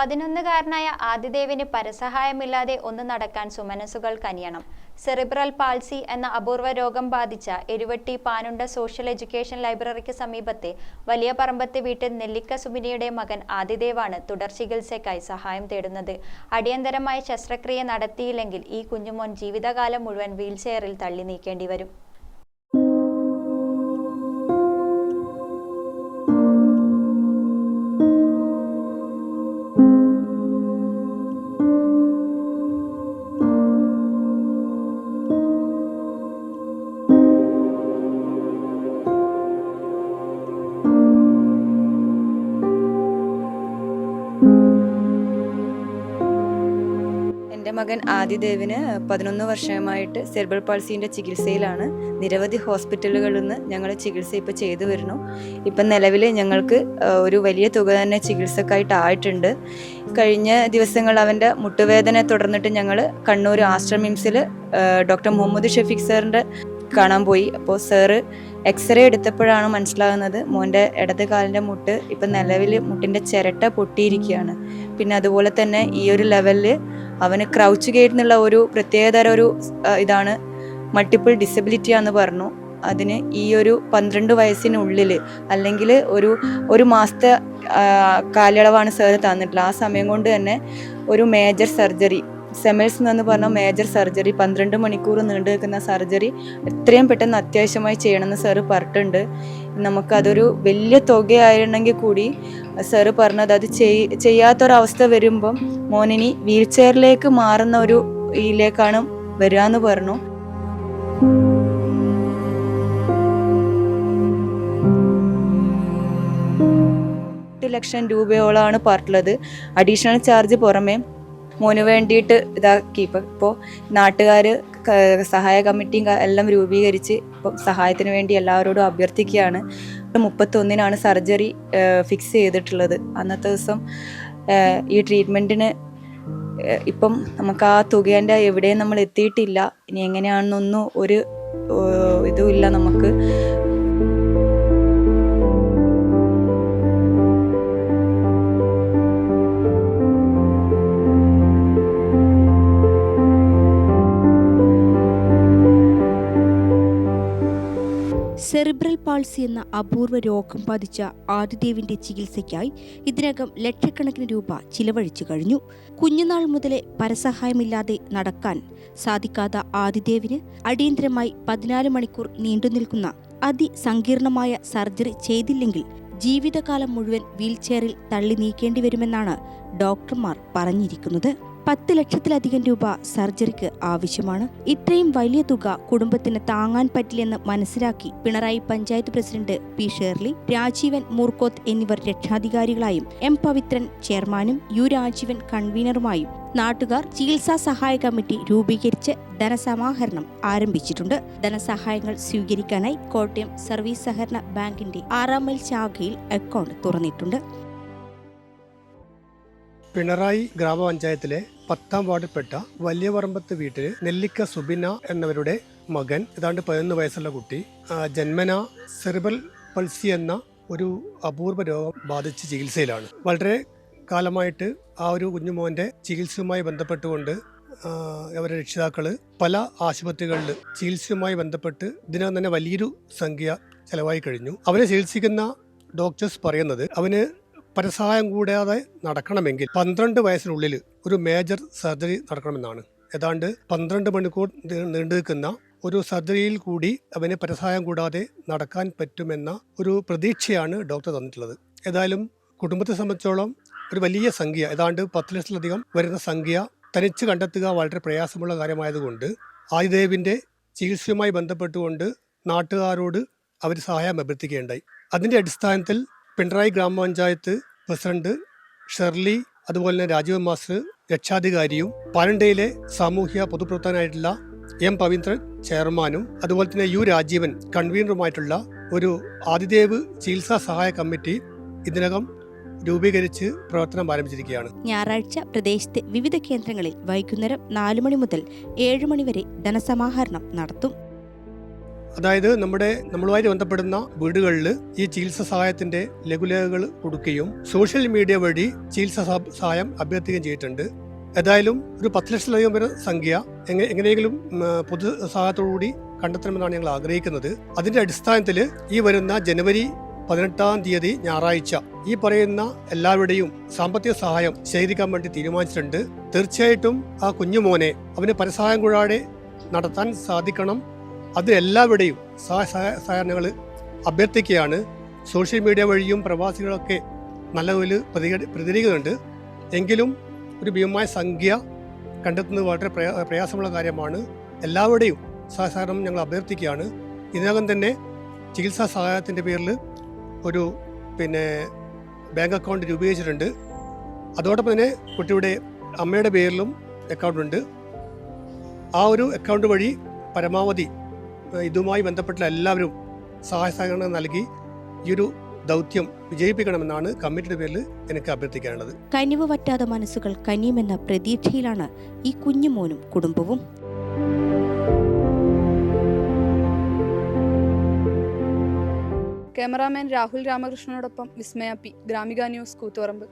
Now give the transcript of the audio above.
പതിനൊന്നുകാരനായ ആദിദേവിന് പരസഹായമില്ലാതെ ഒന്ന് നടക്കാൻ സുമനസുകൾ കനിയണം. Cerebral palsy എന്ന അപൂർവ രോഗം ബാധിച്ച എരുവട്ടി പാനുണ്ട സോഷ്യൽ എഡ്യൂക്കേഷൻ ലൈബ്രറിക്ക് സമീപത്തെ വലിയ പറമ്പത്ത് വീട്ടിൽ നെല്ലിക്ക സുമിനിയുടെ മകൻ ആദിദേവാണ് തുടർ ചികിത്സയ്ക്കായി സഹായം തേടുന്നത്. അടിയന്തരമായ ശസ്ത്രക്രിയ നടത്തിയില്ലെങ്കിൽ ഈ കുഞ്ഞുമോൻ ജീവിതകാലം മുഴുവൻ വീൽചെയറിൽ തള്ളി നീക്കേണ്ടി വരും. എന്റെ മകൻ ആദിദേവിന് പതിനൊന്ന് വർഷമായിട്ട് സെർബൽ പാൾസീന്റെ ചികിത്സയിലാണ്. നിരവധി ഹോസ്പിറ്റലുകളിൽ നിന്ന് ഞങ്ങൾ ചികിത്സ ഇപ്പോൾ ചെയ്തു വരുന്നു. ഇപ്പം നിലവിൽ ഞങ്ങൾക്ക് ഒരു വലിയ തുക തന്നെ ചികിത്സക്കായിട്ടായിട്ടുണ്ട് കഴിഞ്ഞ ദിവസങ്ങൾ അവന്റെ മുട്ടുവേദന തുടർന്നിട്ട് ഞങ്ങൾ കണ്ണൂർ ആശ്രമിംസിൽ ഡോക്ടർ മുഹമ്മദ് ഷഫീഖ് സാറിന്റെ കാണാൻ പോയി. അപ്പോൾ സാറ് എക്സ്റേ എടുത്തപ്പോഴാണ് മനസ്സിലാകുന്നത് മോന്റെ ഇടത് കാലിന്റെ മുട്ട് ഇപ്പം നിലവിൽ മുട്ടിന്റെ ചിരട്ട പൊട്ടിയിരിക്കുകയാണ്. പിന്നെ അതുപോലെ തന്നെ ഈ ഒരു ലെവലിൽ അവന് ക്രൗച്ച് ഗേറ്റ് എന്നുള്ള ഒരു പ്രത്യേകതര ഒരു ഇതാണ് മൾട്ടിപ്പിൾ ഡിസബിലിറ്റി ആണെന്ന് പറഞ്ഞു. അതിന് ഈ ഒരു പന്ത്രണ്ട് വയസ്സിനുള്ളിൽ അല്ലെങ്കിൽ ഒരു ഒരു മാസത്തെ കാലയളവാണ് സാർ തന്നിട്ടുള്ളത്. ആ സമയം കൊണ്ട് തന്നെ ഒരു മേജർ സർജറി സെമൽസ് എന്ന് പറഞ്ഞ മേജർ സർജറി പന്ത്രണ്ട് മണിക്കൂർ നീണ്ടു നിൽക്കുന്ന സർജറി എത്രയും പെട്ടെന്ന് അത്യാവശ്യമായി ചെയ്യണമെന്ന് സാറ് പറഞ്ഞിട്ടുണ്ട്. നമുക്കതൊരു വലിയ തുകയായിരുന്നെങ്കിൽ കൂടി സാറ് പറഞ്ഞത് അത് ചെയ് ചെയ്യാത്തൊരവസ്ഥ വരുമ്പം മോനിനി വീൽ ചെയറിലേക്ക് മാറുന്ന ഒരു ഇതിലേക്കാണ് വരികയെന്ന് പറഞ്ഞു. എട്ട് ലക്ഷം രൂപയോളമാണ് പറഞ്ഞിട്ടുള്ളത്. അഡീഷണൽ ചാർജ് പുറമെ മോന് വേണ്ടിയിട്ട് ഇതാക്കി ഇപ്പം ഇപ്പോൾ നാട്ടുകാർ സഹായ കമ്മിറ്റിയും എല്ലാം രൂപീകരിച്ച് ഇപ്പം സഹായത്തിന് വേണ്ടി എല്ലാവരോടും അഭ്യർത്ഥിക്കുകയാണ്. മുപ്പത്തൊന്നിനാണ് സർജറി ഫിക്സ് ചെയ്തിട്ടുള്ളത്. അന്നത്തെ ദിവസം ഈ ട്രീറ്റ്മെന്റിന് ഇപ്പം നമുക്ക് ആ തുകേന്റെ എവിടെയും നമ്മൾ എത്തിയിട്ടില്ല. ഇനി എങ്ങനെയാണെന്നൊന്നും ഒരു ഇതുമില്ല നമുക്ക്. സെറിബ്രൽ പാൾസി എന്ന അപൂർവ രോഗം ബാധിച്ച ആദിദേവിന്റെ ചികിത്സയ്ക്കായി ഇതിനകം ലക്ഷക്കണക്കിന് രൂപ ചിലവഴിച്ചു കഴിഞ്ഞു. കുഞ്ഞുനാൾ മുതലേ പരസഹായമില്ലാതെ നടക്കാൻ സാധിക്കാത്ത ആദിദേവിന് അടിയന്തരമായി പതിനാല് മണിക്കൂർ നീണ്ടുനിൽക്കുന്ന അതിസങ്കീർണമായ സർജറി ചെയ്തില്ലെങ്കിൽ ജീവിതകാലം മുഴുവൻ വീൽചെയറിൽ തള്ളി നീക്കേണ്ടി വരുമെന്നാണ് ഡോക്ടർമാർ പറഞ്ഞിരിക്കുന്നത്. പത്ത് ലക്ഷത്തിലധികം രൂപ സർജറിക്ക് ആവശ്യമാണ്. ഇത്രയും വലിയ തുക കുടുംബത്തിന് താങ്ങാൻ പറ്റില്ലെന്ന് മനസ്സിലാക്കി പിണറായി പഞ്ചായത്ത് പ്രസിഡന്റ് പി ഷേർലി രാജീവൻ മൂർക്കോത്ത് എന്നിവർ രക്ഷാധികാരികളായും എം പവിത്രൻ ചെയർമാനും യു രാജീവൻ കൺവീനറുമായും നാട്ടുകാർ ചികിത്സാ സഹായ കമ്മിറ്റി രൂപീകരിച്ച് ധനസമാഹരണം ആരംഭിച്ചിട്ടുണ്ട്. ധനസഹായങ്ങൾ സ്വീകരിക്കാനായി കോട്ടയം സർവീസ് സഹകരണ ബാങ്കിന്റെ ആറാം മൈൽ ശാഖയിൽ അക്കൗണ്ട് തുറന്നിട്ടുണ്ട്. പിണറായി ഗ്രാമപഞ്ചായത്തിലെ പത്താം വാർഡിൽപ്പെട്ട വലിയ പറമ്പത്ത് വീട്ടിൽ നെല്ലിക്ക സുബിന എന്നവരുടെ മകൻ ഏതാണ്ട് പതിനൊന്ന് വയസ്സുള്ള കുട്ടി ജന്മന സെറിബൽ പൾസി എന്ന ഒരു അപൂർവ രോഗം ബാധിച്ച് ചികിത്സയിലാണ്. വളരെ കാലമായിട്ട് ആ ഒരു കുഞ്ഞുമോന്റെ ചികിത്സയുമായി ബന്ധപ്പെട്ടുകൊണ്ട് അവരുടെ രക്ഷിതാക്കൾ പല ആശുപത്രികളിൽ ചികിത്സയുമായി ബന്ധപ്പെട്ട് ഇതിനകം തന്നെ വലിയൊരു സംഖ്യ ചിലവായി കഴിഞ്ഞു. അവരെ ചികിത്സിക്കുന്ന ഡോക്ടേഴ്സ് പറയുന്നത് അവന് പരസഹായം കൂടാതെ നടക്കണമെങ്കിൽ പന്ത്രണ്ട് വയസ്സിനുള്ളിൽ ഒരു മേജർ സർജറി നടക്കണമെന്നാണ്. ഏതാണ്ട് പന്ത്രണ്ട് മണിക്കൂർ നീണ്ടു നിൽക്കുന്ന ഒരു സർജറിയിൽ കൂടി അവന് പരസഹായം കൂടാതെ നടക്കാൻ പറ്റുമെന്ന ഒരു പ്രതീക്ഷയാണ് ഡോക്ടർ തന്നിട്ടുള്ളത്. ഏതായാലും കുടുംബത്തെ സംബന്ധിച്ചോളം ഒരു വലിയ സംഖ്യ ഏതാണ്ട് പത്ത് ലക്ഷത്തിലധികം വരുന്ന സംഖ്യ തനിച്ച് കണ്ടെത്തുക വളരെ പ്രയാസമുള്ള കാര്യമായതുകൊണ്ട് ആദിദേവിന്റെ ചികിത്സയുമായി ബന്ധപ്പെട്ടുകൊണ്ട് നാട്ടുകാരോട് അവർ സഹായം അഭ്യർത്ഥിക്കുകയുണ്ടായി. അതിന്റെ അടിസ്ഥാനത്തിൽ പിണറായി ഗ്രാമപഞ്ചായത്ത് പ്രസിഡന്റ് ഷെർലി അതുപോലെ തന്നെ രാജീവ് മാസ്റ്റർ രക്ഷാധികാരിയും പാലണ്ടയിലെ സാമൂഹ്യ പൊതുപ്രവർത്തകനായിട്ടുള്ള എം പവീന്ദ്രൻ ചെയർമാനും അതുപോലെ തന്നെ യു രാജീവൻ കൺവീനറുമായിട്ടുള്ള ഒരു ആദിദേവ് ചികിത്സാ സഹായ കമ്മിറ്റി ഇതിനകം രൂപീകരിച്ച് പ്രവർത്തനം ആരംഭിച്ചിരിക്കുകയാണ്. ഞായറാഴ്ച പ്രദേശത്തെ വിവിധ കേന്ദ്രങ്ങളിൽ വൈകുന്നേരം നാലു മണി മുതൽ ഏഴ് മണി വരെ ധനസമാഹരണം നടത്തും. അതായത് നമ്മുടെ നമ്മളുമായി ബന്ധപ്പെടുന്ന വീടുകളിൽ ഈ ചികിത്സാ സഹായത്തിന്റെ ലഘുലേഖകൾ കൊടുക്കുകയും സോഷ്യൽ മീഡിയ വഴി ചികിത്സാ സഹായം അഭ്യർത്ഥിക്കുകയും ചെയ്തിട്ടുണ്ട്. ഏതായാലും ഒരു പത്ത് ലക്ഷത്തിലധികം വരെ സംഖ്യ എങ്ങനെ എങ്ങനെയെങ്കിലും പൊതു സഹായത്തോടുകൂടി കണ്ടെത്തണമെന്നാണ് ഞങ്ങൾ ആഗ്രഹിക്കുന്നത്. അതിന്റെ അടിസ്ഥാനത്തിൽ ഈ വരുന്ന ജനുവരി പതിനെട്ടാം തീയതി ഞായറാഴ്ച ഈ പറയുന്ന എല്ലാവരുടെയും സാമ്പത്തിക സഹായം ശേഖരിക്കാൻ വേണ്ടി തീരുമാനിച്ചിട്ടുണ്ട്. തീർച്ചയായിട്ടും ആ കുഞ്ഞുമോനെ അവന് പരസഹായം കൂടാതെ നടത്താൻ സാധിക്കണം. അത് സഹായ സഹകരണങ്ങൾ അഭ്യർത്ഥിക്കുകയാണ്. സോഷ്യൽ മീഡിയ വഴിയും പ്രവാസികളൊക്കെ നല്ലതുപോലെ പ്രതികരി പ്രതികരിക്കുന്നുണ്ട്. എങ്കിലും ഒരു ഭീമമായ സംഖ്യ കണ്ടെത്തുന്നത് വളരെ പ്രയാ പ്രയാസമുള്ള കാര്യമാണ്. എല്ലാവരുടെയും സഹകരണം ഞങ്ങൾ അഭ്യർത്ഥിക്കുകയാണ്. ഇതിനകം തന്നെ ചികിത്സാ സഹായത്തിന്റെ പേരിൽ ഒരു പിന്നെ ബാങ്ക് അക്കൗണ്ട് രൂപീകരിച്ചിട്ടുണ്ട്. അതോടൊപ്പം തന്നെ കുട്ടിയുടെ അമ്മയുടെ പേരിലും അക്കൗണ്ട് ഉണ്ട്. ആ ഒരു അക്കൗണ്ട് വഴി പരമാവധി ഇതുമായി ബന്ധപ്പെട്ട എല്ലാവരും സഹായ സഹകരണം നൽകി ഈ ഒരു ദൗത്യം വിജയിപ്പിക്കണമെന്നാണ് കമ്മിറ്റിയുടെ പേരിൽ എനിക്ക് അഭ്യർത്ഥിക്കാനുള്ളത്. കനിവ് പറ്റാത്ത മനസ്സുകൾ കനിയുമെന്ന പ്രതീക്ഷയിലാണ് ഈ കുഞ്ഞുമോനും കുടുംബവും. ക്യാമറാമാൻ രാഹുൽ രാമകൃഷ്ണനോടൊപ്പം വിസ്മയ പി ഗ്രാമിക ന്യൂസ് കൂത്തുപറമ്പ്.